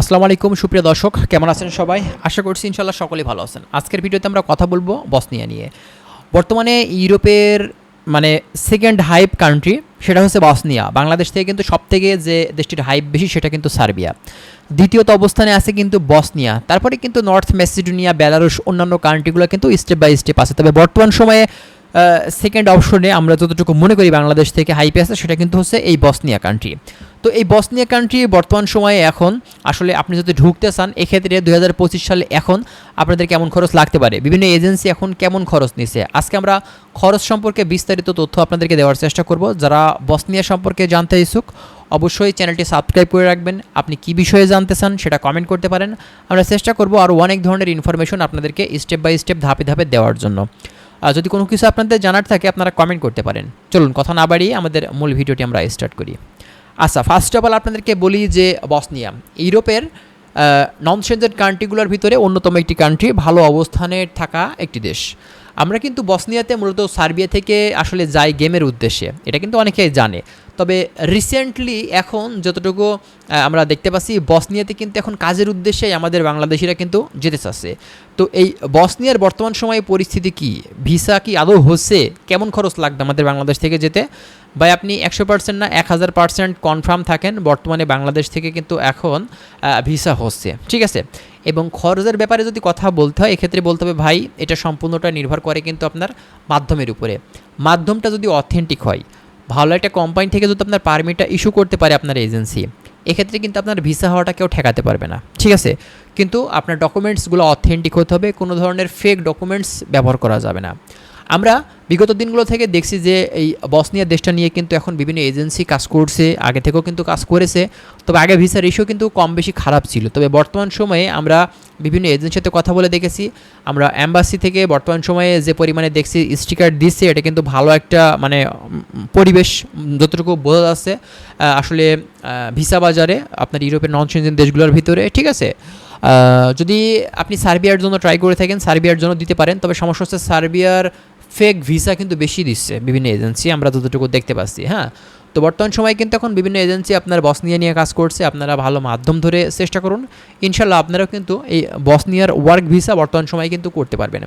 আসসালামু আলাইকুম, সুপ্রিয় দর্শক, কেমন আছেন সবাই? আশা করছি ইনশাল্লাহ সকলেই ভালো আছেন। আজকের ভিডিওতে আমরা কথা বলব বসনিয়া নিয়ে। বর্তমানে ইউরোপের মানে সেকেন্ড হাইপ কান্ট্রি সেটা হচ্ছে বসনিয়া। বাংলাদেশ থেকে কিন্তু সবথেকে যে দেশটির হাইপ বেশি, সেটা কিন্তু সার্বিয়া। দ্বিতীয়ত অবস্থানে আছে কিন্তু বসনিয়া। তারপরে কিন্তু নর্থ মেসিডোনিয়া, বেলারুশ, অন্যান্য কান্ট্রিগুলো কিন্তু স্টেপ বাই স্টেপ আছে। তবে বর্তমান সময়ে সেকেন্ড অপশনে আমরা যতটুকু মনে করি বাংলাদেশ থেকে হাইপে আছে, সেটা কিন্তু হচ্ছে এই বসনিয়া কান্ট্রি তো এই বসনিয়া কান্ট্রি বর্তমান সময়ে এখন, আসলে আপনি যদি ঢুকতে চান, এক্ষেত্রে দুই হাজার পঁচিশ সালে এখন আপনাদের কেমন খরচ লাগতে পারে? বিভিন্ন এজেন্সি এখন কেমন খরচ নিছে? আজকে আমরা খরচ সম্পর্কে বিস্তারিত তথ্য আপনাদেরকে দেওয়ার চেষ্টা করব। যারা বসনিয়া সম্পর্কে জানতে ইচ্ছুক, অবশ্যই চ্যানেলটি সাবস্ক্রাইব করে রাখবেন। আপনি কি বিষয়ে জানতে চান সেটা কমেন্ট করতে পারেন। আমরা চেষ্টা করব আরও অনেক ধরনের ইনফরমেশন আপনাদেরকে স্টেপ বাই স্টেপ ধাপে ধাপে দেওয়ার জন্য। আর যদি কোনো কিছু আপনাদের জানার থাকে, আপনারা কমেন্ট করতে পারেন। চলুন, কথা না বাড়িয়ে আমাদের মূল ভিডিওটি আমরা স্টার্ট করি। আচ্ছা ফার্স্ট অফ অল আপনাদেরকে বলি যে বসনিয়া, ইউরোপের নন সেন্ডেড কান্ট্রিগুলোর ভিতরে অন্যতম একটি কান্ট্রি ভালো অবস্থানে থাকা একটি দেশ। আমরা কিন্তু বসনিয়াতে মূলত সার্বিয়া থেকে আসলে যাই গেমের উদ্দেশ্যে, এটা কিন্তু অনেকেই জানে। তবে রিসেন্টলি এখন যতটুকু আমরা দেখতে পাচ্ছি, বসনিয়াতে কিন্তু এখন কাজের উদ্দেশ্যেই আমাদের বাংলাদেশিরা কিন্তু যেতে চাচ্ছে। তো এই বসনিয়ার বর্তমান সময়ে পরিস্থিতি কি? ভিসা কি আদৌ হচ্ছে? কেমন খরচ লাগবে আমাদের বাংলাদেশ থেকে যেতে? ভাই, আপনি একশো পার্সেন্ট না এক হাজার পার্সেন্ট কনফার্ম থাকেন, বর্তমানে বাংলাদেশ থেকে কিন্তু এখন ভিসা হচ্ছে। ঠিক আছে? এবং খরচের ব্যাপারে যদি কথা বলতে হয়, এক্ষেত্রে বলতে হবে, ভাই, এটা সম্পূর্ণটা নির্ভর করে কিন্তু আপনার মাধ্যমের উপরে। মাধ্যমটা যদি অথেন্টিক হয় ভালো একটা কোম্পানি থেকে যদি আপনার পারমিটটা ইস্যু করতে পারে আপনার এজেন্সি এক্ষেত্রে কিন্তু আপনার ভিসা হওয়াটা কেউ ঠেকাতে পারবে না। ঠিক আছে? কিন্তু আপনার ডকুমেন্টসগুলো অথেন্টিক হতে হবে, কোনো ধরনের ফেক ডকুমেন্টস ব্যবহার করা যাবে না। আমরা বিগত দিনগুলো থেকে দেখছি যে এই বসনিয়া দেশটা নিয়ে কিন্তু এখন বিভিন্ন এজেন্সি কাজ করছে, আগে থেকেও কিন্তু কাজ করেছে, তবে আগে ভিসার ইস্যু কিন্তু কম বেশি খারাপ ছিল। তবে বর্তমান সময়ে আমরা বিভিন্ন এজেন্সির সাথে কথা বলে দেখেছি, আমরা অ্যাম্বাসি থেকে বর্তমান সময়ে যে পরিমাণে দেখছি স্টিকার দিচ্ছে, এটা কিন্তু ভালো একটা মানে পরিবেশ যতটুকু বোঝা যাচ্ছে আসলে ভিসা বাজারে আপনার ইউরোপের নন সেনজেন দেশগুলোর ভিতরে, ঠিক আছে? যদি আপনি সার্বিয়ার জন্য ট্রাই করে থাকেন, সার্বিয়ার জন্য দিতে পারেন, তবে সমস্যা হচ্ছে সার্বিয়ার ফেক ভিসা কিন্তু বেশি দিচ্ছে বিভিন্ন এজেন্সি আমরা যতটুকু দেখতে পাচ্ছি হ্যাঁ? তো বর্তমান সময়ে কিন্তু এখন বিভিন্ন এজেন্সি আপনার বসনিয়া নিয়ে নিয়ে কাজ করছে। আপনারা ভালো মাধ্যম ধরে চেষ্টা করুন। ইনশাল্লাহ আপনারাও কিন্তু এই বস বসনিয়ার ওয়ার্ক ভিসা বর্তমান সময়ে কিন্তু করতে পারবেন।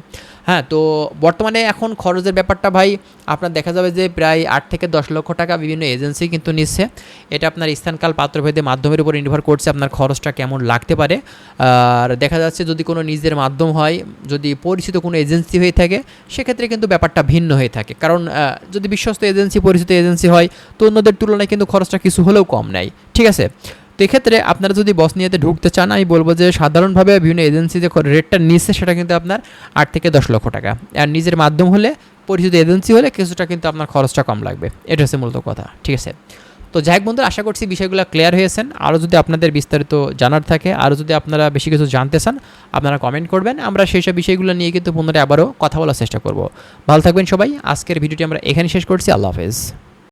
হ্যাঁ তো বর্তমানে এখন খরচের ব্যাপারটা ভাই, আপনার দেখা যাবে যে প্রায় আট থেকে দশ লক্ষ টাকা বিভিন্ন এজেন্সি কিন্তু নিচ্ছে। এটা আপনার স্থানকাল পাত্রভেদে মাধ্যমের উপর নির্ভর করছে আপনার খরচটা কেমন লাগতে পারে। আর দেখা যাচ্ছে যদি কোনো নিজের মাধ্যম হয়, যদি পরিচিত কোনো এজেন্সি হয়ে থাকে, সেক্ষেত্রে কিন্তু ব্যাপারটা ভিন্ন হয়ে থাকে। কারণ যদি বিশ্বস্ত এজেন্সি, পরিচিত এজেন্সি হয়, তো অন্যদের তুলনায় কিন্তু খরচটা কিছু হলেও কম নেয়। ঠিক আছে? তো এক্ষেত্রে আপনারা যদি বসনিয়াতে ঢুকতে চান, আমি বলব যে সাধারণভাবে বিভিন্ন এজেন্সি যে রেটটা নিচ্ছে, সেটা কিন্তু আপনার আট থেকে দশ লক্ষ টাকা। আর নিজের মাধ্যম হলে, পরিচিত এজেন্সি হলে কিছুটা কিন্তু আপনার খরচটা কম লাগবে। এটা হচ্ছে মূলত কথা। ঠিক আছে? তো যাই হোক বন্ধুরা, আশা করছি বিষয়গুলো ক্লিয়ার হয়েছেন। আরও যদি আপনাদের বিস্তারিত জানার থাকে, আরও যদি আপনারা বেশি কিছু জানতে চান, আপনারা কমেন্ট করবেন। আমরা সেই সব বিষয়গুলো নিয়ে কিন্তু পুনরায় আবারও কথা বলার চেষ্টা করব। ভালো থাকবেন সবাই। আজকের ভিডিওটি আমরা এখানে শেষ করছি। আল্লাহ হাফেজ।